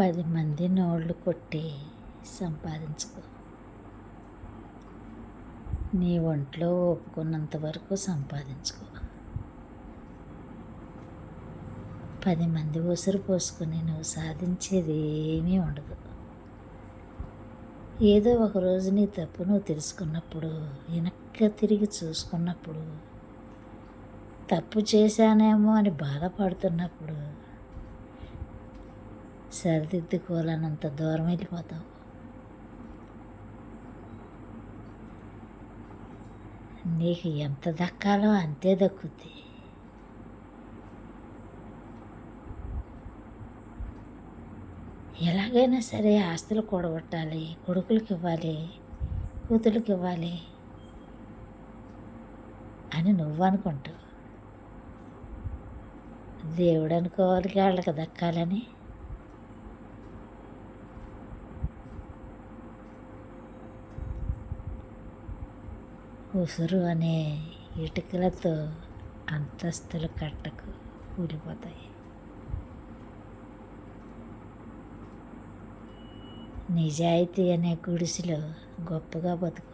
పది మంది నోళ్ళు కొట్టి సంపాదించుకో. నీ ఒంట్లో ఒప్పుకున్నంత వరకు సంపాదించుకో. పది మంది ఉసురు పోసుకుని నువ్వు సాధించేది ఏమీ ఉండదు. ఏదో ఒక రోజు నీ తప్పు నువ్వు తెలుసుకున్నప్పుడు వెనక్కి తిరిగి చూసుకున్నప్పుడు తప్పు చేశానేమో అని బాధపడుతున్నప్పుడు సరిదిద్దుకోవాలన్నంత దూరం వెళ్ళిపోతావు. నీకు ఎంత దక్కాలో అంతే దక్కుద్ది. ఎలాగైనా సరే ఆస్తులు కూడగొట్టాలి కొడుకులకి ఇవ్వాలి కూతుళ్ళకి ఇవ్వాలి అని నువ్వు అనుకుంటావు. దేవుడు అనుకోవాలి వాళ్ళకి దక్కాలని. ఉసురు అనే ఇటుకలతో అంతస్తులు కట్టకు కూలిపోతాయి నిజాయితీ అనే గుడిసెలో గొప్పగా బతుకు.